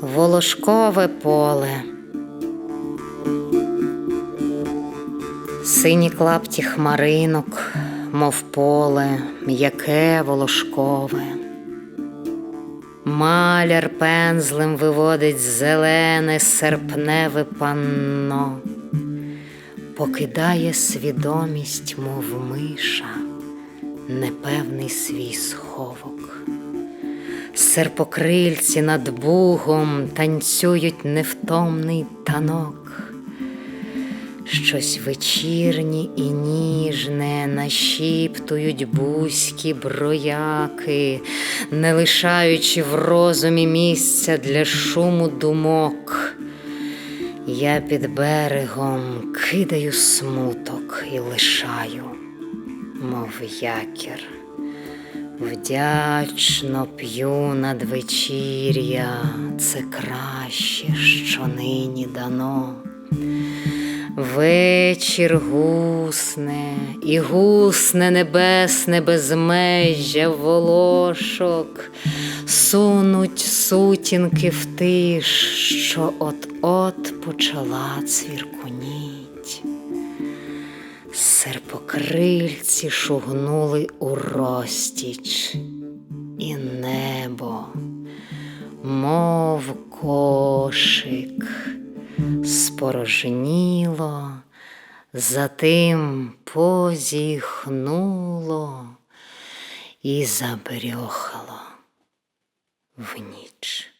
волошкове поле. Сині клапті хмаринок, мов поле, м'яке волошкове. Маляр пензлем виводить зелене серпневе панно, покидає свідомість, мов миша, непевний свій сховок. Серпокрильці над бугом танцюють невтомний танок. Щось вечірнє і ніжне нашіптують бузькі брояки, не лишаючи в розумі місця для шуму думок. Я під берегом кидаю смуток і лишаю, мов якір. Вдячно п'ю надвечір'я, це краще, що нині дано. Вечір гусне, і гусне небесне безмежжя волошок, сунуть сутінки в тиш, що от-от почала цвіркуніть. Серпокрильці шугнули у розтіч, і небо, мов кошик, спорожніло, затим позіхнуло і забрьохало в ніч.